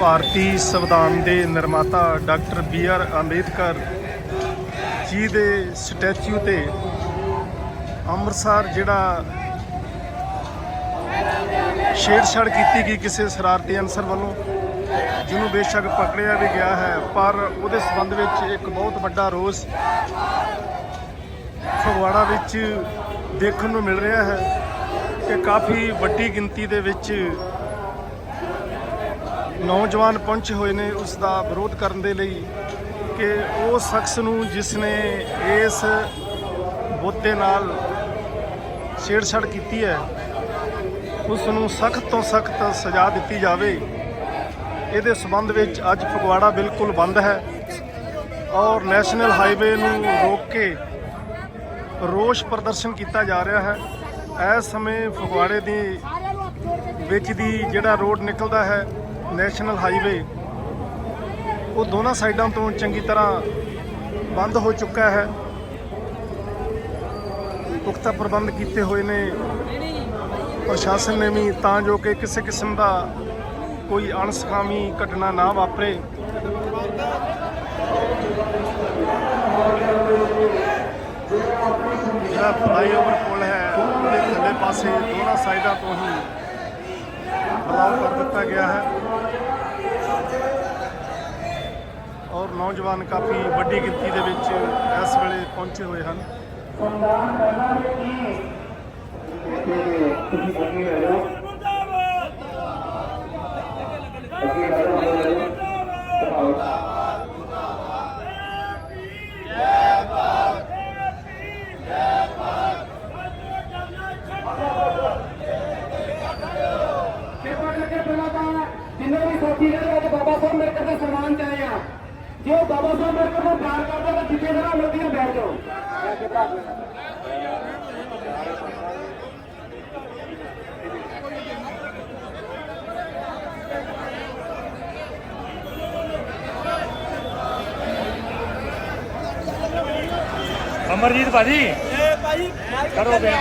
ਭਾਰਤੀ ਸੰਵਿਧਾਨ ਦੇ ਨਿਰਮਾਤਾ doctor B R Ambedkar ji ਦੇ ਸਟੈਚੂ ਤੇ ਅੰਮ੍ਰਿਤਸਰ ਜਿਹੜਾ ਛੇੜਛਾੜ ਕੀਤੀ ਗਈ ਕਿਸੇ ਸ਼ਰਾਰਤੀ ਅਨਸਰ ਵੱਲੋਂ, ਜਿਹਨੂੰ ਬੇਸ਼ੱਕ ਪਕੜਿਆ ਵੀ ਗਿਆ ਹੈ, ਪਰ ਉਹਦੇ ਸੰਬੰਧ ਵਿੱਚ ਇੱਕ ਬਹੁਤ ਵੱਡਾ ਰੋਸ ਫਗਵਾੜਾ ਵਿੱਚ ਦੇਖਣ ਨੂੰ ਮਿਲ ਰਿਹਾ ਹੈ ਕਿ ਕਾਫੀ ਵੱਡੀ ਗਿਣਤੀ ਦੇ ਵਿੱਚ ਨੌਜਵਾਨ ਪਹੁੰਚੇ ਹੋਏ ਨੇ ਉਸ ਦਾ ਵਿਰੋਧ ਕਰਨ ਦੇ ਲਈ ਕਿ ਉਹ ਸ਼ਖਸ ਨੂੰ ਜਿਸ ਨੇ ਇਸ ਬੁੱਤ ਨਾਲ ਛੇੜਛਾੜ ਕੀਤੀ ਹੈ, ਉਸ ਨੂੰ ਸਖਤ ਤੋਂ ਸਖਤ ਸਜ਼ਾ ਦਿੱਤੀ ਜਾਵੇ। ਇਹਦੇ ਸਬੰਧ ਵਿੱਚ ਅੱਜ ਫਗਵਾੜਾ ਬਿਲਕੁਲ ਬੰਦ ਹੈ ਔਰ ਨੈਸ਼ਨਲ ਹਾਈਵੇ ਨੂੰ ਰੋਕ ਕੇ ਰੋਸ ਪ੍ਰਦਰਸ਼ਨ ਕੀਤਾ ਜਾ ਰਿਹਾ ਹੈ। ਇਸ ਸਮੇਂ ਫਗਵਾੜੇ ਦੀ ਵਿੱਚ ਦੀ ਜਿਹੜਾ ਰੋਡ ਨਿਕਲਦਾ ਹੈ ਨੈਸ਼ਨਲ ਹਾਈਵੇ, ਉਹ ਦੋਨਾਂ ਸਾਈਡਾਂ ਤੋਂ ਚੰਗੀ ਤਰ੍ਹਾਂ ਬੰਦ ਹੋ ਚੁੱਕਾ ਹੈ। ਪੁਖਤਾ ਪ੍ਰਬੰਧ ਕੀਤੇ ਹੋਏ ਨੇ। ਪ੍ਰਸ਼ਾਸਨ ਨੇ ਵੀ ਤਾਂ ਜੋ ਕਿ ਕਿਸੇ ਕਿਸਮ ਦਾ ਕੋਈ ਅਣਸਖਾਵੀ ਘਟਨਾ ਨਾ ਵਾਪਰੇ। ਜਿਹੜਾ ਫਲਾਈਓਵਰ ਪੁਲ ਹੈ, ਉਹਦੇ ਥੱਲੇ ਪਾਸੇ ਦੋਨਾਂ ਸਾਈਡਾਂ ਤੋਂ ਹੀ ਬਲਾਉ ਕਰ ਦਿੱਤਾ ਗਿਆ ਹੈ। ਔਰ ਨੌਜਵਾਨ ਕਾਫੀ ਵੱਡੀ ਗਿਣਤੀ ਦੇ ਵਿੱਚ ਇਸ ਵੇਲੇ ਪਹੁੰਚੇ ਹੋਏ ਹਨ। ਕਿਰਪਾ ਕਰਕੇ ਪਹਿਲਾਂ ਤਾਂ ਜਿੰਨੇ ਵੀ ਸਾਥੀ ਜਿਹੜੇ ਅੱਜ ਬਾਬਾ ਸਾਹਿਬ ਅੰਬੇਡਕਰ ਦੇ ਸਨਮਾਨ ਚ ਆਏ ਆ ਜੇ ਉਹ ਬਾਬਾ ਸਾਹਿਬ ਅੰਬੇਡਕਰ ਨੂੰ ਪਿਆਰ ਕਰਦੇ ਤਾਂ ਜਿੱਥੇ ਜਰਾ ਲੋਕੀਆਂ ਬੈਠ ਜਾਓ ਅਮਰਜੀਤ ਭਾਜੀ। ਕਰੋ ਬੇ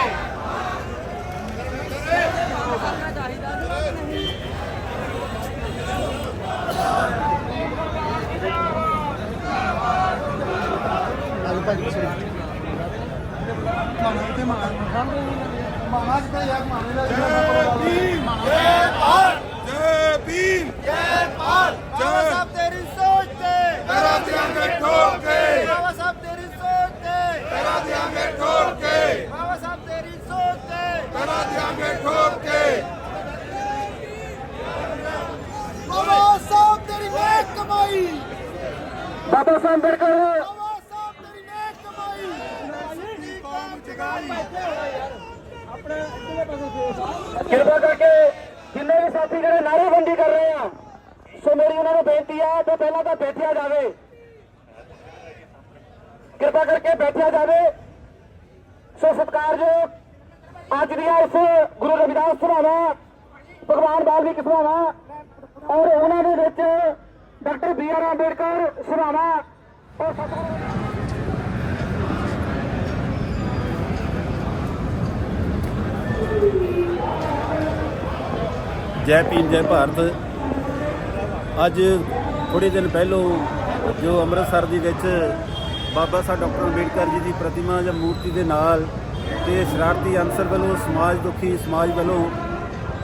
ਬਾਬਾ ਸਾਹਿਬ ਤੇਰੀ ਸੋਚ ਤੇ। ਤੇਰਾ ਦਿਆਂਗੇ ਠੋਕ ਕੇ ਬਾਬਾ ਸਾਹਿਬ ਤੇਰੀ ਸੋਚ ਤੇ ਤੇਰਾ ਦਿਆਂਗੇ ਠੋਕ ਕੇ ਬਾਬਾ ਸਾਹਿਬ ਤੇਰੀ ਸੋਚ ਤੇ ਤੇਰਾ ਦਿਆਂਗੇ ਠੋਕ ਕੇ ਬਾਬਾ ਸਾਹਿਬ ਤੇਰੀ ਨੇਕ ਕਮਾਈ ਬਾਬਾ ਸਾਹਿਬ ਅੰਬੇਡਕਰ। ਕਿਰਪਾ ਕਰਕੇ ਜਿੰਨੇ ਵੀ ਸਾਥੀ ਜਿਹੜੇ ਨਾਅਰੇਬੰਦੀ ਕਰ ਰਹੇ ਆ, ਸੋ ਮੇਰੀ ਉਹਨਾਂ ਨੂੰ ਬੇਨਤੀ ਆ ਕਿ ਪਹਿਲਾਂ ਤਾਂ ਬੈਠਿਆ ਜਾਵੇ। ਕਿਰਪਾ ਕਰਕੇ ਬੈਠਿਆ ਜਾਵੇ। ਸੋ ਸਤਿਕਾਰਯੋਗ, ਅੱਜ ਦੀਆਂ ਇਸ ਗੁਰੂ ਰਵਿਦਾਸ ਸਭਾਵਾਂ, ਭਗਵਾਨ ਵਾਲਮੀਕ ਸਭਾਵਾਂ ਔਰ ਉਹਨਾਂ ਦੇ ਵਿੱਚ ਡਾਕਟਰ ਬੀ ਆਰ ਅੰਬੇਡਕਰ ਸਭਾਵਾਂ ਔਰ ਸਤਿਕਾਰ ਜੈ ਭੀਮ, ਜੈ ਭਾਰਤ। ਅੱਜ ਥੋੜੇ ਦਿਨ ਪਹਿਲੋਂ ਜੋ ਅੰਮ੍ਰਿਤਸਰ ਦੇ ਵਿੱਚ ਬਾਬਾ ਸਾਹਿਬ ਡਾਕਟਰ ਅੰਬੇਡਕਰ ਜੀ ਦੀ ਪ੍ਰਤਿਮਾ ਜਾਂ ਮੂਰਤੀ ਦੇ ਨਾਲ ਤੇ ਸ਼ਰਾਰਤੀ ਅਨਸਰ ਵੱਲੋਂ ਸਮਾਜ ਦੁਖੀ ਸਮਾਜ ਵੱਲੋਂ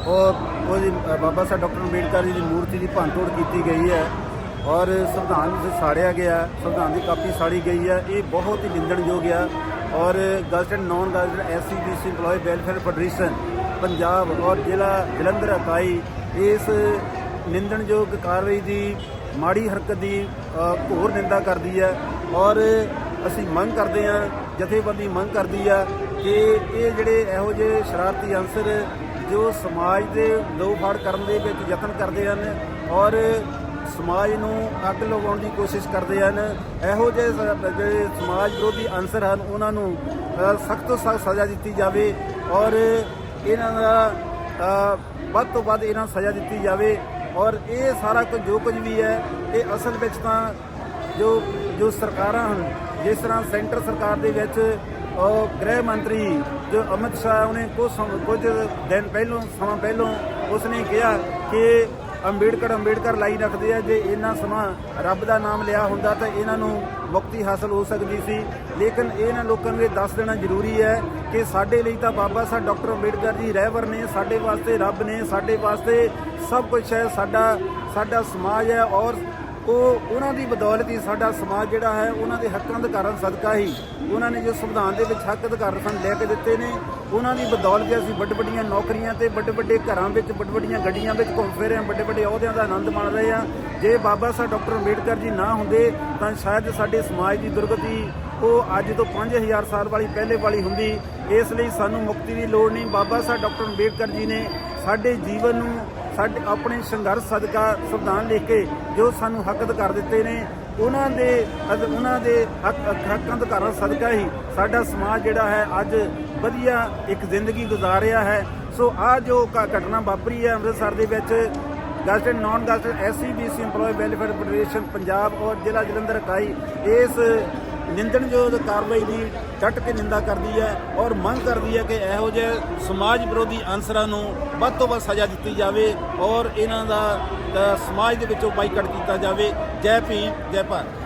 ਔਰ ਉਹਦੀ ਬਾਬਾ ਸਾਹਿਬ ਡਾਕਟਰ ਅੰਬੇਡਕਰ ਜੀ ਦੀ ਮੂਰਤੀ ਦੀ ਭੰਨਤੋੜ ਕੀਤੀ ਗਈ ਹੈ ਔਰ ਸੰਵਿਧਾਨ ਵਿੱਚ ਸਾੜਿਆ ਗਿਆ ਸੰਵਿਧਾਨ ਦੀ ਕਾਪੀ ਸਾੜੀ ਗਈ ਹੈ ਇਹ ਬਹੁਤ ਹੀ ਨਿੰਦਣਯੋਗ ਆ ਔਰ gazetted non gazetted SCBC EMPLOYE welfare federation Punjab ਔਰ ਜ਼ਿਲ੍ਹਾ ਜਲੰਧਰ ਇਕਾਈ ਇਸ ਨਿੰਦਣਯੋਗ ਕਾਰਵਾਈ ਦੀ ਮਾੜੀ ਹਰਕਤ ਦੀ ਅ, ਘੋਰ ਨਿੰਦਾ ਕਰਦੀ ਹੈ ਔਰ ਅਸੀਂ ਮੰਗ ਕਰਦੇ ਹਾਂ ਜਥੇਬੰਦੀ ਮੰਗ ਕਰਦੀ ਆ ਕਿ ਇਹ ਜਿਹੜੇ ਇਹੋ ਜਿਹੇ ਸ਼ਰਾਰਤੀ ਅੰਸਰ ਜੋ ਸਮਾਜ ਦੇ ਲੋ ਫਾੜ ਕਰਨ ਦੇ ਵਿੱਚ ਯਤਨ ਕਰਦੇ ਹਨ ਔਰ ਸਮਾਜ ਨੂੰ ਅੱਗ ਲਗਾਉਣ ਦੀ ਕੋਸ਼ਿਸ਼ ਕਰਦੇ ਹਨ, ਇਹੋ ਜਿਹੇ ਜਿਹੜੇ ਸਮਾਜ ਵਿਰੋਧੀ ਅੰਸਰ ਹਨ, ਉਹਨਾਂ ਨੂੰ ਸਖਤ ਤੋਂ ਸਖਤ ਸਜ਼ਾ ਦਿੱਤੀ ਜਾਵੇ ਔਰ ਇਹਨਾਂ ਦਾ ਵੱਧ ਤੋਂ ਵੱਧ ਇਹਨਾਂ ਸਜ਼ਾ ਦਿੱਤੀ ਜਾਵੇ ਔਰ ਇਹ ਸਾਰਾ ਕੁਝ ਜੋ ਕੁਝ ਵੀ ਹੈ, ਇਹ ਅਸਲ ਵਿੱਚ ਤਾਂ ਜੋ ਜੋ ਸਰਕਾਰਾਂ ਹਨ ਜਿਸ ਤਰ੍ਹਾਂ ਸੈਂਟਰ ਸਰਕਾਰ ਦੇ ਵਿੱਚ ਗ੍ਰਹਿ ਮੰਤਰੀ ਜੋ ਅਮਿਤ ਸ਼ਾਹ ਉਹਨੇ ਕੁਝ ਸਮ- ਕੁਝ ਦਿਨ ਪਹਿਲੋਂ, ਸਮਾਂ ਪਹਿਲੋਂ ਉਸਨੇ ਕਿਹਾ ਕਿ ਅੰਬੇਡਕਰ ਅੰਬੇਡਕਰ ਲਾਈ ਰੱਖਦੇ ਆ, ਜੇ ਇਹਨਾਂ ਸਮਾਂ ਰੱਬ ਦਾ ਨਾਮ ਲਿਆ ਹੁੰਦਾ ਤਾਂ ਇਹਨਾਂ ਨੂੰ ਮੁਕਤੀ ਹਾਸਲ ਹੋ ਸਕਦੀ ਸੀ। ਲੇਕਿਨ ਇਹਨਾਂ ਲੋਕਾਂ ਨੂੰ ਇਹ ਦੱਸ ਦੇਣਾ ਜ਼ਰੂਰੀ ਹੈ ਕਿ ਸਾਡੇ ਲਈ ਤਾਂ ਬਾਬਾ ਸਾਹਿਬ ਡਾਕਟਰ ਅੰਬੇਡਕਰ ਜੀ ਰਹਿਬਰ ਨੇ, ਸਾਡੇ ਵਾਸਤੇ ਰੱਬ ਨੇ, ਸਾਡੇ ਵਾਸਤੇ ਸਭ ਕੁਝ ਹੈ, ਸਾਡਾ ਸਾਡਾ ਸਮਾਜ ਹੈ ਔਰ ਉਹ ਉਹਨਾਂ ਦੀ ਬਦੌਲਤ ਹੀ ਸਾਡਾ ਸਮਾਜ ਜਿਹੜਾ ਹੈ, ਉਹਨਾਂ ਦੇ ਹੱਕਾਂ ਅਧਿਕਾਰਾਂ ਸਦਕਾ ਹੀ ਉਹਨਾਂ ਨੇ ਜੋ ਸੰਵਿਧਾਨ ਦੇ ਵਿੱਚ ਹੱਕ ਅਧਿਕਾਰ ਸਾਨੂੰ ਲੈ ਕੇ ਦਿੱਤੇ ਨੇ, ਉਹਨਾਂ ਦੀ ਬਦੌਲਤ ਹੀ ਅਸੀਂ ਵੱਡ ਵੱਡੀਆਂ ਨੌਕਰੀਆਂ ਤੇ ਵੱਡੇ ਵੱਡੇ ਘਰਾਂ ਵਿੱਚ, ਵੱਡ ਵੱਡੀਆਂ ਗੱਡੀਆਂ ਵਿੱਚ ਘੁੰਮ ਫਿਰ ਰਹੇ ਹਾਂ, ਵੱਡੇ ਵੱਡੇ ਅਹੁਦਿਆਂ ਦਾ ਆਨੰਦ ਮਾਣ ਰਹੇ ਹਾਂ। ਜੇ ਬਾਬਾ ਸਾਹਿਬ ਡਾਕਟਰ ਅੰਬੇਡਕਰ ਜੀ ਨਾ ਹੁੰਦੇ, ਤਾਂ ਸ਼ਾਇਦ ਸਾਡੇ ਸਮਾਜ ਦੀ ਦੁਰਗਤੀ ਉਹ ਅੱਜ ਤੋਂ 5000 ਸਾਲ ਵਾਲੀ ਪਹਿਲੇ ਵਾਲੀ ਹੁੰਦੀ। ਇਸ ਲਈ ਸਾਨੂੰ ਮੁਕਤੀ ਦੀ ਲੋੜ ਨਹੀਂ। ਬਾਬਾ ਸਾਹਿਬ ਡਾਕਟਰ ਅੰਬੇਡਕਰ ਜੀ ਨੇ ਸਾਡੇ ਜੀਵਨ ਨੂੰ ਸਾਡੇ ਆਪਣੇ ਸੰਘਰਸ਼ ਸਦਕਾ ਸੰਵਿਧਾਨ ਲਿਖ ਕੇ ਜੋ ਸਾਨੂੰ ਹੱਕ ਅਧਿਕਾਰ ਦਿੱਤੇ ਨੇ, ਉਹਨਾਂ ਦੇ ਉਹਨਾਂ ਦੇ ਹੱਕ, ਹੱਕਾਂ ਅਧਿਕਾਰਾਂ ਸਦਕਾ ਹੀ ਸਾਡਾ ਸਮਾਜ ਜਿਹੜਾ ਹੈ ਅੱਜ ਵਧੀਆ ਇੱਕ ਜ਼ਿੰਦਗੀ ਗੁਜ਼ਾਰ ਰਿਹਾ ਹੈ। ਸੋ ਆ ਜੋ ਘਟਨਾ ਵਾਪਰੀ ਹੈ ਅੰਮ੍ਰਿਤਸਰ ਦੇ ਵਿੱਚ gazetted non gazetted SCBC EMPLOYE welfare federation Punjab ਔਰ ਜ਼ਿਲ੍ਹਾ ਜਲੰਧਰ ਇਕਾਈ, ਇਸ ਨਿੰਦਣਯੋਗ ਕਾਰਵਾਈ ਦੀ ਡਟ ਕੇ ਨਿੰਦਾ ਕਰਦੀ ਹੈ ਔਰ ਮੰਗ ਕਰਦੀ ਹੈ ਕਿ ਇਹੋ ਜਿਹੇ ਸਮਾਜ ਵਿਰੋਧੀ ਅਨਸਰਾਂ ਨੂੰ ਵੱਧ ਤੋਂ ਵੱਧ ਸਜ਼ਾ ਦਿੱਤੀ ਜਾਵੇ ਔਰ ਇਹਨਾਂ ਦਾ ਸਮਾਜ ਦੇ ਵਿੱਚੋਂ ਬਾਈਕਾਟ ਕੀਤਾ ਜਾਵੇ। ਜੈ ਭੀਮ, ਜੈ ਭਾਰਤ।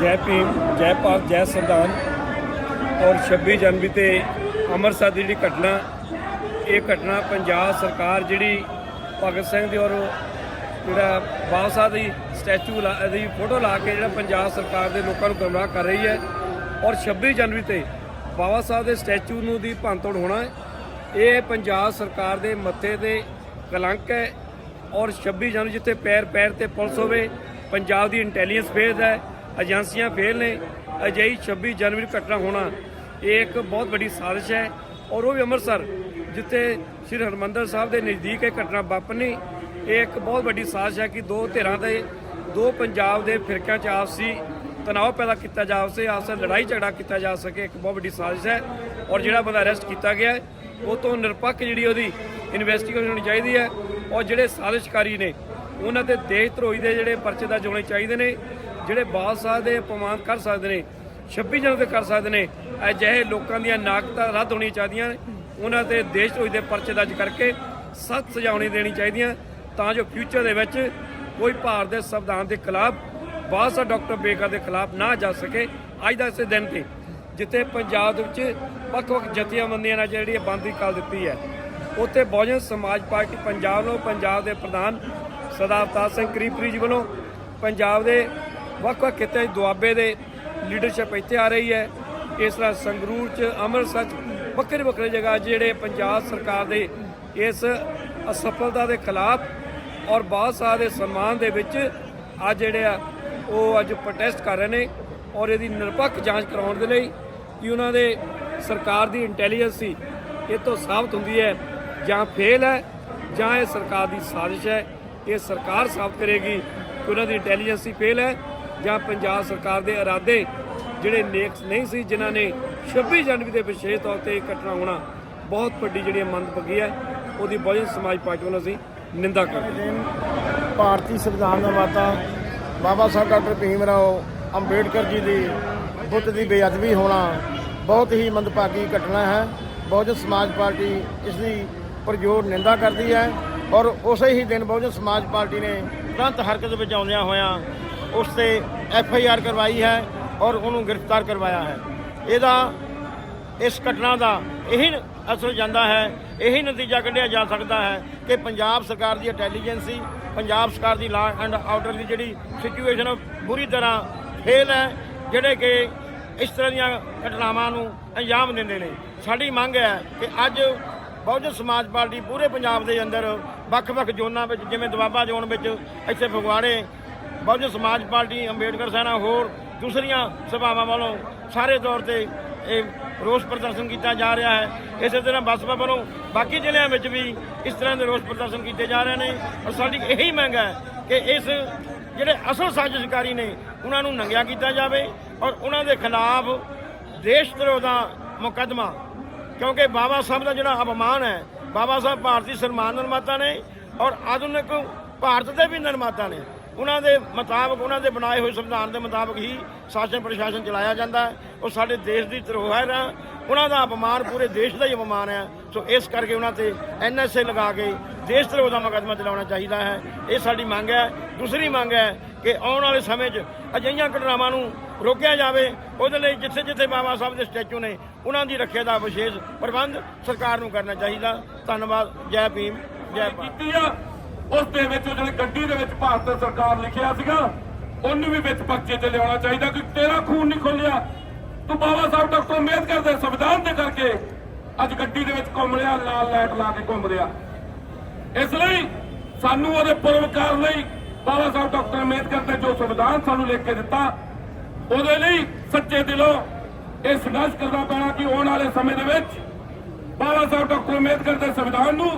ਜੈ ਭੀਮ। ਜੈ ਭਾਰਤ ਜੈ ਸੰਵਿਧਾਨ ਔਰ 26 ਜਨਵਰੀ ਤੇ ਅੰਮ੍ਰਿਤਸਰ ਦੀ ਜਿਹੜੀ ਘਟਨਾ, ਇਹ ਘਟਨਾ ਪੰਜਾਬ ਸਰਕਾਰ ਜਿਹੜੀ ਭਗਤ ਸਿੰਘ ਦੀ ਔਰ ਜਿਹੜਾ ਬਾਬਾ ਸਾਹਿਬ ਦੀ ਸਟੈਚੂ ਲਾ- ਦੀ ਫੋਟੋ ਲਾ ਕੇ ਜਿਹੜਾ ਪੰਜਾਬ ਸਰਕਾਰ ਦੇ ਲੋਕਾਂ ਨੂੰ ਗਮਰਾਹ ਕਰ ਰਹੀ ਹੈ ਔਰ 26 ਜਨਵਰੀ ਤੇ ਬਾਬਾ ਸਾਹਿਬ ਦੇ ਸਟੈਚੂ ਨੂੰ ਦੀ ਭੰਨਤੋੜ ਹੋਣਾ ਹੈ। ਇਹ ਪੰਜਾਬ ਸਰਕਾਰ ਦੇ ਮੱਥੇ ਤੇ ਕਲੰਕ ਹੈ ਔਰ 26 ਜਨਵਰੀ ਜਿੱਥੇ ਪੈਰ ਪੈਰ ਤੇ ਪੁਲਿਸ ਹੋਵੇ, ਪੰਜਾਬ ਦੀ ਇੰਟੈਲੀਜੈਂਸ ਫੇਲ ਹੈ। ਏਜੰਸੀਆਂ ਫੇਲ ਨੇ, ਅਜਿਹੀ 26 ਜਨਵਰੀ ਨੂੰ ਘਟਨਾ ਹੋਣਾ ਇਹ ਇੱਕ ਬਹੁਤ ਵੱਡੀ ਸਾਜ਼ਿਸ਼ ਹੈ ਔਰ ਉਹ ਵੀ ਅੰਮ੍ਰਿਤਸਰ, ਜਿੱਥੇ ਸ੍ਰੀ ਹਰਮੰਦਰ ਸਾਹਿਬ ਦੇ ਨਜ਼ਦੀਕ ਇਹ ਘਟਨਾ ਵਾਪਰਨੀ, ਇਹ ਇੱਕ ਬਹੁਤ ਵੱਡੀ ਸਾਜ਼ਿਸ਼ ਹੈ ਕਿ ਦੋ ਧਿਰਾਂ ਦੇ, ਦੋ ਪੰਜਾਬ ਦੇ ਫਿਰਕਿਆਂ 'ਚ ਆਪਸੀ ਤਣਾਅ ਪੈਦਾ ਕੀਤਾ ਜਾ ਸਕੇ, ਆਪਸ ਲੜਾਈ ਝਗੜਾ ਕੀਤਾ ਜਾ ਸਕੇ, ਇੱਕ ਬਹੁਤ ਵੱਡੀ ਸਾਜ਼ਿਸ਼ ਹੈ ਔਰ ਜਿਹੜਾ ਬੰਦਾ ਅਰੈਸਟ ਕੀਤਾ ਗਿਆ ਉਹ ਤੋਂ ਨਿਰਪੱਖ ਜਿਹੜੀ ਉਹਦੀ ਇਨਵੈਸਟੀਗੇਸ਼ਨ ਹੋਣੀ ਚਾਹੀਦੀ ਹੈ ਔਰ ਜਿਹੜੇ ਸਾਜ਼ਿਸ਼ਕਾਰੀ ਨੇ, ਉਹਨਾਂ ਤੇ ਦੇਸ਼ ਧਰੋਹੀ ਦੇ ਜਿਹੜੇ ਪਰਚੇ ਦਰਜ ਹੋਣੇ ਚਾਹੀਦੇ ਨੇ ਜਿਹੜੇ ਬਾਦ ਸਾਹਿਬ ਦੇ ਅਪਮਾਨ ਕਰ ਸਕਦੇ ਨੇ 26 ਜਨਵਰੀ ਤੇ ਕਰ ਸਕਦੇ ਨੇ, ਅਜਿਹੇ ਲੋਕਾਂ ਦੀਆਂ ਨਾਗਤਾ ਰੱਦ ਹੋਣੀਆਂ ਚਾਹੀਦੀਆਂ ਨੇ। ਉਹਨਾਂ ਤੇ ਦੇਸ਼ ਧਰੋਹੀ ਦੇ ਪਰਚੇ ਦਰਜ ਕਰਕੇ ਸਖਤ ਸਜ਼ਾ ਦੇਣੀ ਚਾਹੀਦੀਆਂ। ਤਾਂ ਜੋ ਫਿਊਚਰ ਦੇ ਵਿੱਚ ਕੋਈ ਭਾਰਤ ਦੇ ਸੰਵਿਧਾਨ ਦੇ ਖਿਲਾਫ ਬਾਦਸ਼ਾਹ ਡਾਕਟਰ ਬੇਕਰ ਦੇ ਖਿਲਾਫ ਨਾ ਜਾ ਸਕੇ। ਅੱਜ ਦਾ ਇਸ ਦਿਨ ਤੇ ਜਿੱਥੇ ਪੰਜਾਬ ਦੇ ਵਿੱਚ ਵੱਖ-ਵੱਖ ਜਥੇਬੰਦੀਆਂ ਨੇ ਜਿਹੜੀ ਬੰਦ ਦੀ ਕਾਲ ਦਿੱਤੀ ਹੈ, ਉੱਥੇ ਬਹੁਜਨ ਸਮਾਜ ਪਾਰਟੀ ਪੰਜਾਬ ਨੂੰ, ਪੰਜਾਬ ਦੇ ਪ੍ਰਧਾਨ ਸਰਦਾਰ ਅਵਤਾਰ ਸਿੰਘ ਕਰੀਪਰੀ ਜੀ ਵੱਲੋਂ ਪੰਜਾਬ ਦੇ ਵੱਖ-ਵੱਖ ਖਿੱਤੇ 'ਚ ਦੁਆਬੇ ਦੇ ਲੀਡਰਸ਼ਿਪ ਇੱਥੇ ਆ ਰਹੀ ਹੈ। ਇਸ ਤਰ੍ਹਾਂ ਸੰਗਰੂਰ 'ਚ, ਅੰਮ੍ਰਿਤਸਰ 'ਚ ਵੱਖਰੇ ਵੱਖਰੇ ਜਗ੍ਹਾ ਜਿਹੜੇ ਪੰਜਾਬ ਸਰਕਾਰ ਦੇ ਇਸ ਅਸਫਲਤਾ ਦੇ ਖਿਲਾਫ ਔਰ ਬਾਦਸ਼ਾਹ ਦੇ ਸਨਮਾਨ ਦੇ ਵਿੱਚ ਅੱਜ ਜਿਹੜੇ ਆ, ਉਹ ਅੱਜ ਪ੍ਰੋਟੈਸਟ ਕਰ ਰਹੇ ਨੇ ਔਰ ਇਹਦੀ ਨਿਰਪੱਖ ਜਾਂਚ ਕਰਾਉਣ ਦੇ ਲਈ ਕਿ ਉਹਨਾਂ ਦੇ ਸਰਕਾਰ ਦੀ ਇੰਟੈਲੀਜੈਂਸ ਸੀ ਇਹ ਤੋਂ ਸਾਬਤ ਹੁੰਦੀ ਹੈ ਜਾਂ ਫੇਲ ਹੈ ਜਾਂ ਇਹ ਸਰਕਾਰ ਦੀ ਸਾਜ਼ਿਸ਼ ਹੈ। ਇਹ ਸਰਕਾਰ ਸਾਬਤ ਕਰੇਗੀ ਕਿ ਉਹਨਾਂ ਦੀ ਇੰਟੈਲੀਜੈਂਸ ਹੀ ਫੇਲ ਹੈ ਜਾਂ ਪੰਜਾਬ ਸਰਕਾਰ ਦੇ ਇਰਾਦੇ ਜਿਹੜੇ ਨੇਕ ਨਹੀਂ ਸੀ, ਜਿਨ੍ਹਾਂ ਨੇ 26 ਜਨਵਰੀ ਦੇ ਵਿਸ਼ੇਸ਼ ਤੌਰ ਤੇ ਇਹ ਘਟਨਾ ਹੋਣਾ ਬਹੁਤ ਵੱਡੀ ਜਿਹੜੀ ਮੰਦਭਾਗੀ ਹੈ। ਉਹਦੀ ਬਹੁਜਨ ਸਮਾਜ ਪਾਰਟੀ ਵੱਲੋਂ ਅਸੀਂ ਨਿੰਦਾ ਕਰਦੇ ਹਾਂ। ਭਾਰਤੀ ਸੰਵਿਧਾਨ ਦਾ ਨਿਰਮਾਤਾ ਬਾਬਾ ਸਾਹਿਬ ਡਾਕਟਰ ਭੀਮ ਰਾਓ ਅੰਬੇਡਕਰ ਜੀ ਦੀ ਬੁੱਤ ਦੀ ਬੇਅਦਬੀ ਹੋਣਾ ਬਹੁਤ ਹੀ ਮੰਦਭਾਗੀ ਘਟਨਾ ਹੈ। ਬਹੁਜਨ ਸਮਾਜ ਪਾਰਟੀ ਇਸ ਦੀ ਪ੍ਰਜੋਰ ਨਿੰਦਾ ਕਰਦੀ ਹੈ ਔਰ ਉਸੇ ਹੀ ਦਿਨ ਬਹੁਜਨ ਸਮਾਜ ਪਾਰਟੀ ਨੇ ਤੁਰੰਤ ਹਰਕਤ ਵਿੱਚ ਆਉਂਦਿਆਂ ਹੋਇਆਂ ਉਸ ਤੇ ਐਫ ਆਈ ਆਰ ਕਰਵਾਈ ਹੈ ਔਰ ਉਹਨੂੰ ਗ੍ਰਿਫਤਾਰ ਕਰਵਾਇਆ ਹੈ। ਇਹਦਾ, ਇਸ ਘਟਨਾ ਦਾ ਇਹੀ ਅਸਰ ਜਾਂਦਾ ਹੈ, ਇਹੀ ਨਤੀਜਾ ਕੱਢਿਆ ਜਾ ਸਕਦਾ ਹੈ ਕਿ ਪੰਜਾਬ ਸਰਕਾਰ ਦੀ ਇੰਟੈਲੀਜੈਂਸੀ ਪੰਜਾਬ ਸਰਕਾਰ ਦੀ ਲਾ ਐਂਡ ਆਰਡਰ ਦੀ ਜਿਹੜੀ ਸਿਚੁਏਸ਼ਨ ਬੁਰੀ ਤਰ੍ਹਾਂ ਫੇਲ ਹੈ, ਜਿਹੜੇ ਕਿ ਇਸ ਤਰ੍ਹਾਂ ਦੀਆਂ ਘਟਨਾਵਾਂ ਨੂੰ ਅੰਜਾਮ ਦਿੰਦੇ ਨੇ। ਸਾਡੀ ਮੰਗ ਹੈ ਕਿ ਅੱਜ ਬਹੁਜਨ ਸਮਾਜ ਪਾਰਟੀ ਪੂਰੇ ਪੰਜਾਬ ਦੇ ਅੰਦਰ ਵੱਖ-ਵੱਖ ਜ਼ੋਨਾਂ ਵਿੱਚ, ਜਿਵੇਂ ਦੁਆਬਾ ਜ਼ੋਨ ਵਿੱਚ, ਇੱਥੇ ਫਗਵਾੜੇ ਬਹੁਜਨ ਸਮਾਜ ਪਾਰਟੀ, ਅੰਬੇਡਕਰ ਸੈਨਾ, ਹੋਰ ਦੂਸਰੀਆਂ ਸਭਾਵਾਂ ਵੱਲੋਂ ਸਾਰੇ ਤੌਰ ਤੇ ਇਹ ਰੋਸ ਪ੍ਰਦਰਸ਼ਨ ਕੀਤਾ ਜਾ ਰਿਹਾ ਹੈ। ਇਸੇ ਤਰ੍ਹਾਂ ਬਸਪਾ ਵੱਲੋਂ ਬਾਕੀ ਜ਼ਿਲ੍ਹਿਆਂ ਵਿੱਚ ਵੀ ਇਸ ਤਰ੍ਹਾਂ ਦੇ ਰੋਸ ਪ੍ਰਦਰਸ਼ਨ ਕੀਤੇ ਜਾ ਰਹੇ ਨੇ ਔਰ ਸਾਡੀ ਇਹੀ ਮੰਗ ਹੈ ਕਿ ਇਸ ਜਿਹੜੇ ਅਸਲ ਸਾਜ਼ਿਸ਼ਕਾਰੀ ਨੇ, ਉਹਨਾਂ ਨੂੰ ਨੰਗਿਆ ਕੀਤਾ ਜਾਵੇ ਔਰ ਉਹਨਾਂ ਦੇ ਖਿਲਾਫ ਦੇਸ਼ ਧਰੋ ਦਾ ਮੁਕੱਦਮਾ, ਕਿਉਂਕਿ ਬਾਬਾ ਸਾਹਿਬ ਦਾ ਜਿਹੜਾ ਅਪਮਾਨ ਹੈ, ਬਾਬਾ ਸਾਹਿਬ ਭਾਰਤੀ ਸਨਮਾਨ ਨਿਰਮਾਤਾ ਨੇ ਔਰ ਆਧੁਨਿਕ ਭਾਰਤ ਦੇ ਵੀ ਨਿਰਮਾਤਾ ਨੇ ਉਹਨਾਂ ਦੇ ਮੁਤਾਬਕ, ਉਹਨਾਂ ਦੇ ਬਣਾਏ ਹੋਏ ਸੰਵਿਧਾਨ ਦੇ ਮੁਤਾਬਕ ਹੀ ਸ਼ਾਸਨ ਪ੍ਰਸ਼ਾਸਨ ਚਲਾਇਆ ਜਾਂਦਾ ਉਹ ਸਾਡੇ ਦੇਸ਼ ਦੀ ਧਰੋਹਰ ਹੈ ਉਹਨਾਂ ਦਾ ਅਪਮਾਨ ਪੂਰੇ ਦੇਸ਼ ਦਾ ਹੀ ਅਪਮਾਨ ਹੈ ਸੋ ਇਸ ਕਰਕੇ ਉਹਨਾਂ ਤੇ ਐਨਐਸਏ ਲਗਾ ਕੇ ਦੇਸ਼ ਧਰੋਹ ਦਾ ਮੁਕੱਦਮਾ ਚਲਾਉਣਾ ਚਾਹੀਦਾ ਹੈ। ਇਹ ਸਾਡੀ ਮੰਗ ਹੈ। ਦੂਸਰੀ ਮੰਗ ਹੈ ਕਿ ਆਉਣ ਵਾਲੇ ਸਮੇਂ 'ਚ ਅਜਿਹੀਆਂ ਘਟਨਾਵਾਂ ਨੂੰ ਰੋਕਿਆ ਜਾਵੇ। ਉਹਦੇ ਲਈ ਜਿੱਥੇ ਜਿੱਥੇ ਬਾਬਾ ਸਾਹਿਬ ਦੇ ਸਟੈਚੂ ਨੇ, ਉਹਨਾਂ ਦੀ ਰੱਖਿਆ ਦਾ ਵਿਸ਼ੇਸ਼ ਪ੍ਰਬੰਧ ਸਰਕਾਰ ਨੂੰ ਕਰਨਾ ਚਾਹੀਦਾ। ਧੰਨਵਾਦ। ਜੈ ਭੀਮ, ਜੈ ਭਾਰਤ। ਉਸ ਦੇ ਵਿੱਚ ਜਿਹੜੀ ਗੱਡੀ ਦੇ ਵਿੱਚ ਭਾਰਤ ਸਰਕਾਰ ਲਿਖਿਆ ਸੀਗਾ, ਉਹਨੂੰ ਵੀ ਵਿੱਚ ਪਰਚੇ ਤੇ ਲਿਆਉਣਾ ਚਾਹੀਦਾ ਕਿ ਤੇਰਾ ਖੂਨ ਨਹੀਂ ਖੋਲਿਆ ਤੂੰ ਬਾਬਾ ਸਾਹਿਬ ਡਾਕਟਰ ਅੰਬੇਦਕਰ ਦੇ ਸੰਵਿਧਾਨ ਦੇ ਕਰਕੇ ਅੱਜ ਗੱਡੀ ਦੇ ਵਿੱਚ ਘੁੰਮ ਰਿਹਾ, ਲਾਲ ਲਾਈਟ ਲਾ ਕੇ ਘੁੰਮ ਰਿਹਾ। ਇਸ ਲਈ ਸਾਨੂੰ ਉਹਦੇ ਪੁਰਵਕਾਰ ਲਈ ਬਾਬਾ ਸਾਹਿਬ ਡਾਕਟਰ ਅੰਬੇਦਕਰ ਨੇ ਜੋ ਸੰਵਿਧਾਨ ਸਾਨੂੰ ਲਿਖ ਕੇ ਦਿੱਤਾ। ਉਹਦੇ ਲਈ ਸੱਚੇ ਦਿਲੋਂ ਇਹ ਸੰਘਰਸ਼ ਕਰਨਾ ਪੈਣਾ ਕਿ ਆਉਣ ਵਾਲੇ ਸਮੇਂ ਦੇ ਵਿੱਚ ਬਾਬਾ ਸਾਹਿਬ ਡਾਕਟਰ ਅੰਬੇਦਕਰ ਦੇ ਸੰਵਿਧਾਨ ਨੂੰ,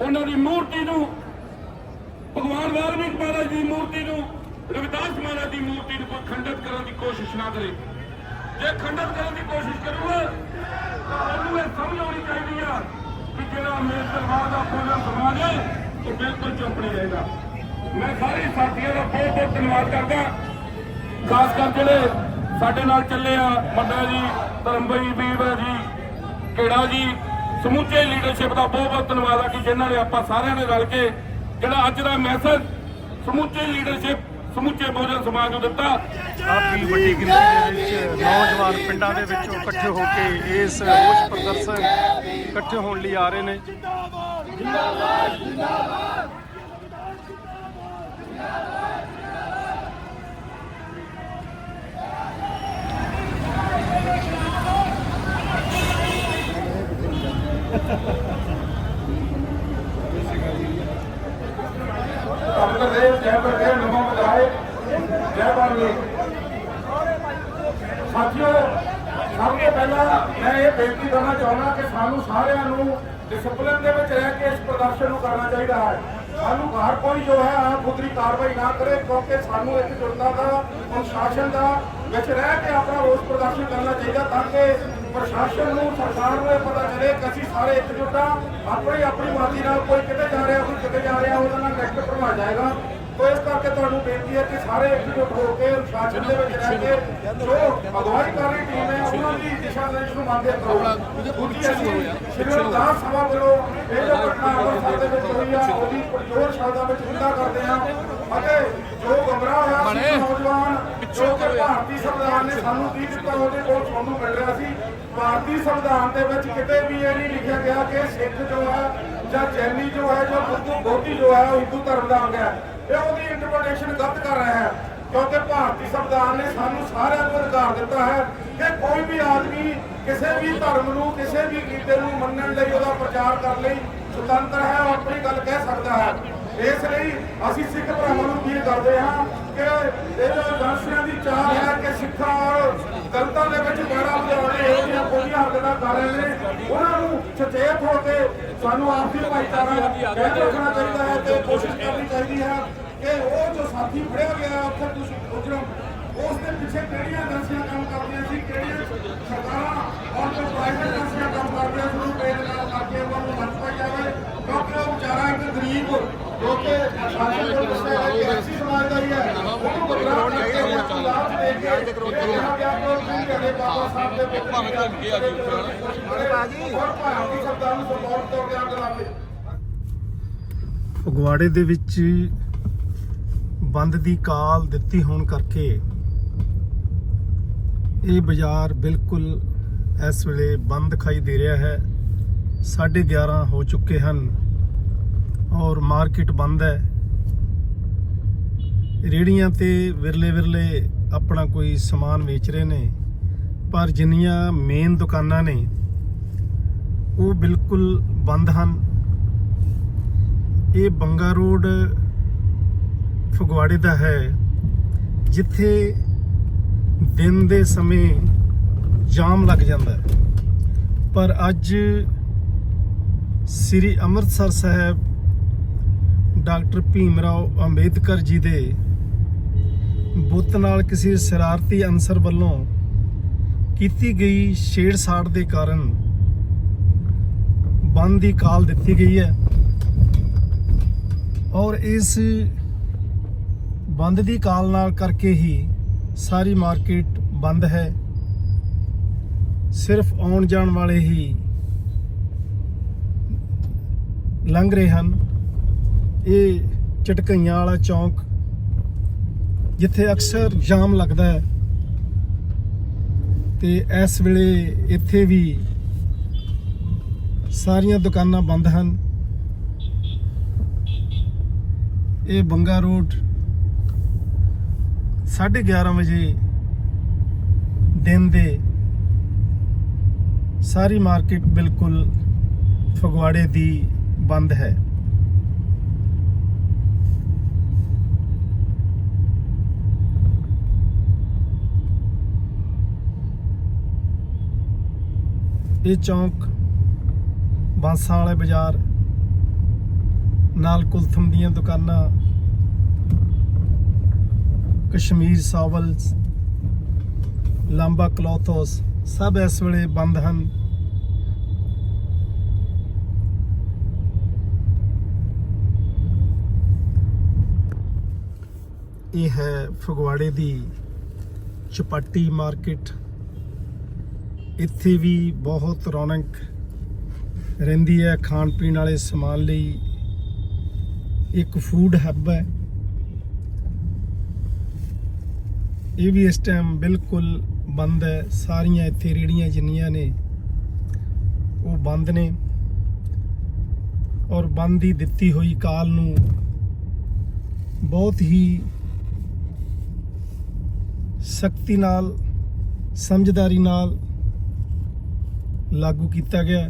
ਉਹਨਾਂ ਦੀ ਮੂਰਤੀ ਨੂੰ ਭਗਵਾਨ ਵਾਲਮੀਕ ਮਹਾਰਾਜ ਦੀ ਮੂਰਤੀ ਨੂੰ, ਰਵਿਦਾਸ ਮਹਾਰਾਜ ਦੀ ਮੂਰਤੀ ਨੂੰ ਕੋਈ ਖੰਡਿਤ ਕਰਨ ਦੀ ਕੋਸ਼ਿਸ਼ ਨਾ ਕਰੇ। ਜੇ ਖੰਡਿਤ ਕਰਨ ਦੀ ਕੋਸ਼ਿਸ਼ ਕਰੂਗਾ, ਤਾਂ ਉਹਨੂੰ ਇਹ ਸਮਝ ਆਉਣੀ ਚਾਹੀਦੀ ਆ ਕਿ ਜਿਹੜਾ ਅੰਬੇਦਕਰਵਾਦ ਦਾ ਪੂਰਨ ਸਮਾਜ ਹੈ, ਉਹ ਬਿਲਕੁਲ ਚੁੱਪ ਨਹੀਂ ਰਹੇਗਾ ਮੈਂ ਸਾਰੇ ਸਾਥੀਆਂ ਦਾ ਬਹੁਤ ਬਹੁਤ ਧੰਨਵਾਦ ਕਰਦਾ। ਖਾਸ ਕਰ ਜਿਹੜੇ ਸਾਡੇ ਨਾਲ ਚੱਲੇ ਆ ਮੰਡਾ ਜੀ ਧਰਮਬਈ ਵੀਰ ਜੀ ਕਿਹੜਾ ਜੀ, ਸਮੁੱਚੇ ਲੀਡਰਸ਼ਿਪ ਦਾ ਬਹੁਤ ਬਹੁਤ ਧੰਨਵਾਦ ਆ ਕਿ ਜਿਨ੍ਹਾਂ ਨੇ ਆਪਾਂ ਸਾਰਿਆਂ ਨੇ ਰਲ ਕੇ ਜਿਹੜਾ ਅੱਜ ਦਾ ਮੈਸੇਜ ਸਮੁੱਚੇ ਲੀਡਰਸ਼ਿਪ ਸਮੁੱਚੇ ਬਹੁਜਨ ਸਮਾਜ ਨੂੰ ਦਿੱਤਾ। ਕਾਫੀ ਵੱਡੀ ਗਿਣਤੀ ਦੇ ਵਿੱਚ ਨੌਜਵਾਨ ਪਿੰਡਾਂ ਦੇ ਵਿੱਚੋਂ ਇਕੱਠੇ ਹੋ ਕੇ ਇਸ ਰੋਸ ਪ੍ਰਦਰਸ਼ਨ ਇਕੱਠੇ ਹੋਣ ਲਈ ਆ ਰਹੇ ਨੇ। ਅੰਮ੍ਰਿਤਸਰ ਜੈ ਬਰਦੇ ਨਮੋ ਬੁਧਾਏ ਜੈ ਬਾਣੀ। ਸਾਥੀਓ, ਸਭ ਤੋਂ ਪਹਿਲਾਂ ਮੈਂ ਇਹ ਬੇਨਤੀ ਕਰਨਾ ਚਾਹੁੰਦਾ ਕਿ ਸਾਨੂੰ ਸਾਰਿਆਂ ਨੂੰ ਡਿਸਪਲਿਨ ਦੇ ਵਿੱਚ ਰਹਿ ਕੇ ਇਸ ਪ੍ਰਦਰਸ਼ਨ ਨੂੰ ਕਰਨਾ ਚਾਹੀਦਾ ਹੈ। ਸਾਨੂੰ ਹਰ ਕੋਈ ਜੋ ਹੈ ਖੁਦਰੀ ਕਾਰਵਾਈ ਨਾ ਕਰੇ, ਕਿਉਂਕਿ ਸਾਨੂੰ ਇੱਕ ਜੁੜਤਾ ਦਾ ਅਨੁਸ਼ਾਸਨ ਦਾ ਵਿੱਚ ਰਹਿ ਕੇ ਆਪਣਾ ਰੋਸ ਪ੍ਰਦਰਸ਼ਨ ਕਰਨਾ ਚਾਹੀਦਾ ਤਾਂ ਕਿ ਪ੍ਰਸ਼ਾਸਨ ਨੂੰ ਸਰਕਾਰ ਨੂੰ ਇਹ ਪਤਾ ਚੱਲੇ ਕਿ ਅਸੀਂ ਸਾਰੇ ਇਕਜੁੱਟ ਹਾਂ ਆਪਣੀ ਆਪਣੀ ਮਰਜ਼ੀ ਨਾਲ ਕੋਈ ਕਿਤੇ ਜਾ ਰਿਹਾ ਕੋਈ ਕਿਤੇ ਜਾ ਰਿਹਾ ਉਹਦਾ ਨਾਲ ਨੈਕਸਟ ਭਰਵਾ ਜਾਏਗਾ। ਤੋ ਇਸ ਕਰਕੇ ਤੁਹਾਨੂੰ ਬੇਨਤੀ ਹੈ ਕਿ ਸਾਰੇ ਇਕਜੁੱਟ ਹੋ ਕੇ ਅਨੁਸ਼ਾਸਨ ਦੇ ਵਿੱਚ ਰਹਿ ਕੇ ਜੋ ਅਗਵਾਈ ਕਰ ਰਹੀ ਟੀਮ ਹੈ ਉਹਨਾਂ ਦੀ ਦਿਸ਼ਾ ਨਿਰਦੇਸ਼ ਨੂੰ ਮੰਨਦੇ ਕਰੋ ਦੂਜੀ ਅਸੀਂ ਸ਼੍ਰੀ ਅਰਦਾਸ ਸਭਾ ਵੱਲੋਂ ਇਹ ਜੋ ਘਟਨਾ ਅੰਮ੍ਰਿਤਸਰ ਦੇ ਵਿੱਚ ਹੋਈ ਆ ਉਹਦੀ ਪਰਜੋਰ ਸ਼ਬਦਾਂ ਵਿੱਚ ਨਿੰਦਾ ਕਰਦੇ ਹਾਂ ਅਤੇ ਜੋ ਗਮਰਾਹ ਹੋਇਆ ਸੀ ਨੌਜਵਾਨ ਜੋ ਕਿ ਭਾਰਤੀ ਸੰਵਿਧਾਨ ਨੇ ਸਾਨੂੰ ਕੀ ਦਿੱਤਾ ਉਹਦੇ ਕੋਲ ਤੁਹਾਨੂੰ ਮਿਲ ਰਿਹਾ ਸੀ। ਭਾਰਤੀ ਸੰਵਿਧਾਨ ਦੇ ਵਿੱਚ ਕਿਤੇ ਵੀ ਇਹ ਨਹੀਂ ਲਿਖਿਆ ਗਿਆ ਕਿ ਸਿੱਖ ਜੋ ਹੈ ਜਾਂ ਜੈਨੀ ਜੋ ਹੈ ਜੋ ਬੁੱਧੂ, ਬੋਧੀ ਜੋ ਹੈ ਉਹ ਹਿੰਦੂ ਧਰਮ ਦਾ ਅੰਗ ਹੈ। ਇਹ ਉਹਦੀ ਇੰਟਰਪ੍ਰੀਟੇਸ਼ਨ ਗਲਤ ਕਰ ਰਿਹਾ ਹੈ, ਕਿਉਂਕਿ ਭਾਰਤੀ ਸੰਵਿਧਾਨ ਨੇ ਸਾਨੂੰ ਸਾਰਿਆਂ ਨੂੰ ਅਧਿਕਾਰ ਦਿੱਤਾ ਹੈ ਕਿ ਕੋਈ ਵੀ ਆਦਮੀ ਕਿਸੇ ਵੀ ਧਰਮ ਨੂੰ, ਕਿਸੇ ਵੀ ਲੀਡਰ ਨੂੰ ਮੰਨਣ ਲਈ ਉਹਦਾ ਪ੍ਰਚਾਰ ਕਰਨ ਲਈ ਸੁਤੰਤਰ ਹੈ, ਉਹ ਆਪਣੀ ਗੱਲ ਕਹਿ ਸਕਦਾ ਹੈ। ਇਸ ਲਈ ਅਸੀਂ ਸਿੱਖ ਭਰਾਵਾਂ ਨੂੰ ਕੀ ਕਰਦੇ ਹਾਂ ਕਿ ਇਹ ਜੋ ਦੀ ਚਾਹ ਹੈ ਕਿ ਸਿੱਖਾਂ ਔਰ ਦਲਤਾਂ ਦੇ ਵਿੱਚ ਬੜਾ ਬੁਝਾਉਣੇ ਇਹੋ ਜਿਹੀਆਂ ਬੋਲੀਆਂ ਹਰਕਤਾਂ ਕਰ ਰਹੇ ਨੇ। ਉਹਨਾਂ ਨੂੰ ਸਚੇਤ ਹੋ ਕੇ ਸਾਨੂੰ ਆਪਸੀ ਭਾਈਚਾਰਾ ਕਾਇਮ ਰੱਖਣਾ ਚਾਹੀਦਾ ਹੈ ਤੇ ਕੋਸ਼ਿਸ਼ ਕਰਨੀ ਚਾਹੀਦੀ ਹੈ ਕਿ ਉਹ ਜੋ ਸਾਥੀ ਫੜਿਆ ਗਿਆ ਉੱਥੇ ਤੁਸੀਂ ਉਜਰਮ ਉਸ ਦੇ ਪਿੱਛੇ ਕਿਹੜੀਆਂ ਏਜੰਸੀਆਂ ਕੰਮ ਕਰਦੀਆਂ ਸੀ, ਕਿਹੜੀਆਂ ਸਰਕਾਰਾਂ ਔਰ ਜੋ ਪ੍ਰਾਈਵੇਟ ਏਜੰਸੀਆਂ ਕੰਮ ਕਰਦੀਆਂ ਸੀ, ਉਹਨੂੰ ਪੇਡ ਨਾਲ ਕਰਕੇ ਉਹਨਾਂ ਨੂੰ ਨੱਥ ਪਾਈ ਜਾਵੇ। ਕਿਉਂਕਿ ਉਹ ਵਿਚਾਰਾ ਇੱਕ ਗਰੀਬ ਜੋ ਕਿ ਸ਼ਾਸਨ ਦੇ ਦੱਸਿਆ ਹੈ ਕਿ ਐਸੀ ਸਮਾਜ ਦਾ ਹੀ ਹੈ ਉਹਨੂੰ ਬਦਲਾਅ ਕਰਕੇ ਉਹਨੂੰ ਲਾਭ ਦੇ ਕੇ ਇਹ ਕਿਹਾ ਗਿਆ ਕਿ ਉਹ ਵੀ ਅਗੇ ਬਾਬਾ ਸਾਹਿਬ ਦੇ ਪੁੱਤ ਭਾਵੇਂ ਘਰ ਗਿਆ ਜੀ ਔਰ ਭਾਰਤੀ ਸ਼ਬਦਾਂ ਨੂੰ ਸਪੋਰਟ ਤੌਰ ਤੇ ਅੱਗ ਲਾਵੇ ਫਗਵਾੜੇ ਦੇ ਵਿੱਚ ਬੰਦ ਦੀ ਕਾਲ ਦਿੱਤੀ ਹੋਣ ਕਰਕੇ ਇਹ ਬਾਜ਼ਾਰ ਬਿਲਕੁਲ ਇਸ ਵੇਲੇ ਬੰਦ ਦਿਖਾਈ ਦੇ ਰਿਹਾ ਹੈ 11:30 ਹੋ ਚੁੱਕੇ ਹਨ ਔਰ ਮਾਰਕੀਟ ਬੰਦ ਹੈ। ਰੇੜੀਆਂ ਤੇ ਵਿਰਲੇ ਵਿਰਲੇ ਆਪਣਾ ਕੋਈ ਸਮਾਨ ਵੇਚ ਰਹੇ ਨੇ, ਪਰ ਜਿੰਨੀਆਂ ਮੇਨ ਦੁਕਾਨਾਂ ਨੇ, ਉਹ ਬਿਲਕੁਲ ਬੰਦ ਹਨ। ਇਹ ਬੰਗਾ ਰੋਡ ਫਗਵਾੜੇ ਦਾ ਹੈ, ਜਿੱਥੇ ਦਿਨ ਦੇ ਸਮੇਂ ਜਾਮ ਲੱਗ ਜਾਂਦਾ ਹੈ। ਪਰ ਅੱਜ ਸ੍ਰੀ ਅੰਮ੍ਰਿਤਸਰ ਸਾਹਿਬ ਡਾਕਟਰ ਭੀਮ ਰਾਓ ਅੰਬੇਦਕਰ ਜੀ ਦੇ ਬੁੱਤ ਨਾਲ ਕਿਸੇ ਸ਼ਰਾਰਤੀ ਅਨਸਰ ਵੱਲੋਂ ਕੀਤੀ ਗਈ ਛੇੜਛਾੜ ਦੇ ਕਾਰਨ ਬੰਦ ਦੀ ਕਾਲ ਦਿੱਤੀ ਗਈ ਹੈ। ਔਰ ਇਸ ਬੰਦ ਦੀ ਕਾਲ ਨਾਲ ਕਰਕੇ ਹੀ ਸਾਰੀ ਮਾਰਕੀਟ ਬੰਦ ਹੈ। ਸਿਰਫ ਆਉਣ ਜਾਣ ਵਾਲੇ ਹੀ ਲੰਘ ਰਹੇ ਹਨ। ਇਹ ਚਟਕਈਆਂ ਵਾਲਾ ਚੌਂਕ, ਜਿੱਥੇ ਅਕਸਰ ਜਾਮ ਲੱਗਦਾ ਹੈ। ਤੇ ਇਸ ਵੇਲੇ ਇੱਥੇ ਵੀ ਸਾਰੀਆਂ ਦੁਕਾਨਾਂ ਬੰਦ ਹਨ। ਇਹ ਬੰਗਾ ਰੋਡ 11:30 ਵਜੇ ਦਿਨ ਦੇ ਸਾਰੀ ਮਾਰਕੀਟ ਬਿਲਕੁਲ ਫਗਵਾੜੇ ਦੀ ਬੰਦ ਹੈ। ਇਹ ਚੌਂਕ ਬਾਂਸਾਂ ਵਾਲੇ ਬਾਜ਼ਾਰ, ਨਾਲ ਕੁਲਥਮ ਦੀਆਂ ਦੁਕਾਨਾਂ, ਕਸ਼ਮੀਰ ਸਾਵਲਸ ਲਾਂਬਾ ਕਲੋਥਸ, ਸਭ ਇਸ ਵੇਲੇ ਬੰਦ ਹਨ। ਇਹ ਹੈ ਫਗਵਾੜੇ ਦੀ ਚਪਾਟੀ ਮਾਰਕੀਟ। ਇੱਥੇ ਵੀ ਬਹੁਤ ਰੌਣਕ ਰਹਿੰਦੀ ਹੈ, ਖਾਣ ਪੀਣ ਵਾਲੇ ਸਮਾਨ ਲਈ। ਇੱਕ ਫੂਡ ਹੱਬ ਹੈ। ਇਹ ਵੀ ਇਸ ਟਾਈਮ ਬਿਲਕੁਲ ਬੰਦ ਹੈ। ਸਾਰੀਆਂ ਇੱਥੇ ਰੇੜੀਆਂ ਜਿੰਨੀਆਂ ਨੇ, ਉਹ ਬੰਦ ਨੇ। ਔਰ ਬੰਦ ਦੀ ਦਿੱਤੀ ਹੋਈ ਕਾਲ ਨੂੰ ਬਹੁਤ ਹੀ ਸਖਤੀ ਨਾਲ, ਸਮਝਦਾਰੀ ਨਾਲ ਲਾਗੂ ਕੀਤਾ ਗਿਆ।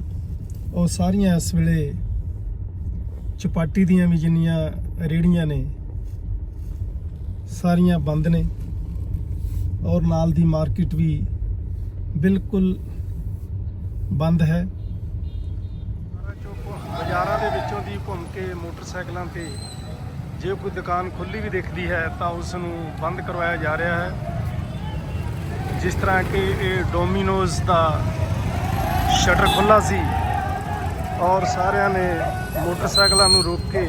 ਉਹ ਸਾਰੀਆਂ ਇਸ ਵੇਲੇ ਚਪਾਟੀ ਦੀਆਂ ਵੀ ਜਿੰਨੀਆਂ ਰੇੜੀਆਂ ਨੇ, ਸਾਰੀਆਂ ਬੰਦ ਨੇ। ਔਰ ਨਾਲ ਦੀ ਮਾਰਕੀਟ ਵੀ ਬਿਲਕੁਲ ਬੰਦ ਹੈ। ਬਾਜ਼ਾਰਾਂ ਦੇ ਵਿੱਚੋਂ ਦੀ ਘੁੰਮ ਕੇ ਮੋਟਰਸਾਈਕਲਾਂ ਤੇ ਜੇ ਕੋਈ ਦੁਕਾਨ ਖੁੱਲੀ ਵੀ ਦਿਖਦੀ ਹੈ ਤਾਂ ਉਸ ਨੂੰ ਬੰਦ ਕਰਵਾਇਆ ਜਾ ਰਿਹਾ ਹੈ। ਜਿਸ ਤਰ੍ਹਾਂ ਕਿ ਇਹ ਡੋਮਿਨੋਜ਼ ਦਾ ਸ਼ਟਰ ਖੁੱਲਾ ਸੀ ਔਰ ਸਾਰਿਆਂ ਨੇ ਮੋਟਰਸਾਈਕਲਾਂ ਨੂੰ ਰੋਕ ਕੇ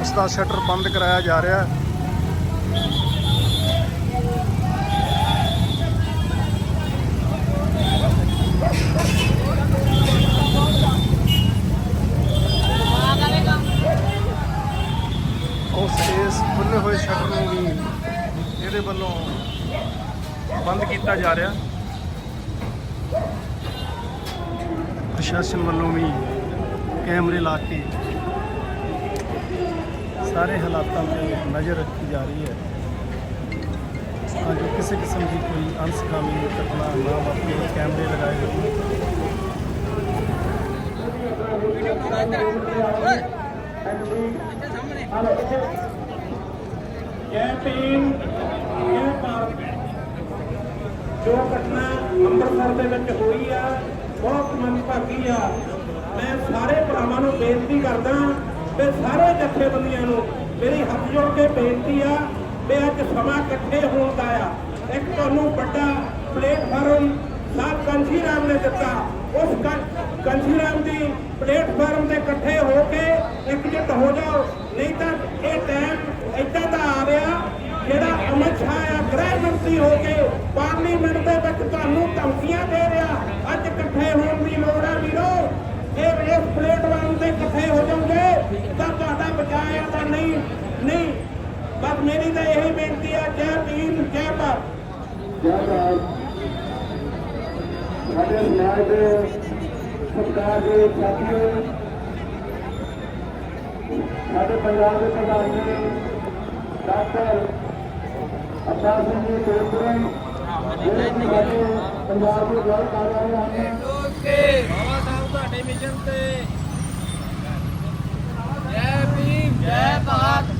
ਉਸ ਦਾ ਸ਼ਟਰ ਬੰਦ ਕਰਾਇਆ ਜਾ ਰਿਹਾ ਹੈ। ਉਸ ਇਸ ਖੁੱਲੇ ਹੋਏ ਸ਼ਟਰ ਨੂੰ ਵੀ ਇਹਦੇ ਵੱਲੋਂ ਬੰਦ ਕੀਤਾ ਜਾ ਰਿਹਾ। ਪ੍ਰਸ਼ਾਸਨ ਵੱਲੋਂ ਵੀ ਕੈਮਰੇ ਲਾ ਕੇ ਸਾਰੇ ਹਾਲਾਤਾਂ ਤੇ ਨਜ਼ਰ ਰੱਖੀ ਜਾ ਰਹੀ ਹੈ ਤਾਂ ਜੋ ਕਿਸੇ ਕਿਸਮ ਦੀ ਕੋਈ ਅਨਸਕਾਮੀ ਘਟਨਾ ਨਾ ਵਾਪਰੇ ਕੈਮਰੇ ਲਗਾਏ ਗਏ ਨੇ। ਜੈ ਭੀਮ ਜੈ ਭਾਰਤ ਜੋ ਘਟਨਾ ਅੰਮ੍ਰਿਤਸਰ ਦੇ ਵਿੱਚ ਹੋਈ ਆ, ਬਹੁਤ ਮੰਦਭਾਗੀ ਆ। ਮੈਂ ਸਾਰੇ ਭਰਾਵਾਂ ਨੂੰ ਬੇਨਤੀ ਕਰਦਾ ਤੇ ਸਾਰੇ ਜਥੇਬੰਦੀਆਂ ਨੂੰ ਮੇਰੀ ਹੱਥ ਜੋੜ ਕੇ ਬੇਨਤੀ ਆ ਵੀ ਅੱਜ ਸਮਾਂ ਇਕੱਠੇ ਹੋਣ ਦਾ ਆ। ਇੱਕ ਤੁਹਾਨੂੰ ਵੱਡਾ ਪਲੇਟਫਾਰਮ ਸਾਹਿਬ ਕੰਜੀ ਰਾਮ ਨੇ ਦਿੱਤਾ। ਉਸ ਕੰਜੀ ਰਾਮ ਦੀ ਪਲੇਟਫਾਰਮ ਤੇ ਇਕੱਠੇ ਹੋ ਕੇ ਇਕਜੁੱਟ ਹੋ ਜਾਓ। ਨਹੀਂ ਤਾਂ ਇਹ ਟਾਈਮ ਇੱਦਾਂ ਦਾ ਆ ਰਿਹਾ ਜਿਹੜਾ ਅਮਿਤ ਸ਼ਾਹ ਆ, ਗ੍ਰਹਿ ਮੰਤਰੀ ਹੋ ਕੇ ਪਾਰਲੀਮੈਂਟ ਦੇ ਵਿੱਚ ਤੁਹਾਨੂੰ ਧਮਕੀਆਂ ਦੇ ਰਿਹਾ, ਅੱਜ ਇਕੱਠੇ ਹੋਣ ਦੀ ਲੋੜ ਆ ਵੀਰੋ। ਇਹ ਇਸ ਪਲੇਟਫਾਰਮ ਤੇ ਇਕੱਠੇ ਹੋ ਜਾਓਗੇ, ਤਾਂ ਤੁਹਾਡਾ ਬਚਾਅ ਤਾਂ ਨਹੀਂ ਨਹੀਂ। ਬਸ ਮੇਰੀ ਤਾਂ ਇਹੀ ਬੇਨਤੀ ਆ, ਜੈ ਭੀਮ, ਜੈ ਭਾਰਤ। ਸਾਡੇ ਸਮਾਜ ਦੇ ਸਰਕਾਰ ਦੇ ਸਾਥੀਓ, ਸਾਡੇ ਪੰਜਾਬ ਦੇ ਪ੍ਰਧਾਨ ਜੀ, ਡਾਕਟਰ ਅੱਛਾ ਸਿੰਘ ਜੀ ਕੋਟਰੇ ਪੰਜਾਬ ਨੂੰ ਗੱਲ ਕਰ ਰਹੇ ਹਨ ਓਕੇ ਬਾਬਾ ਸਾਹਿਬ ਤੁਹਾਡੇ ਮਿਸ਼ਨ ਤੇ ਜੈ ਭੀਮ ਜੈ ਭਾਰਤ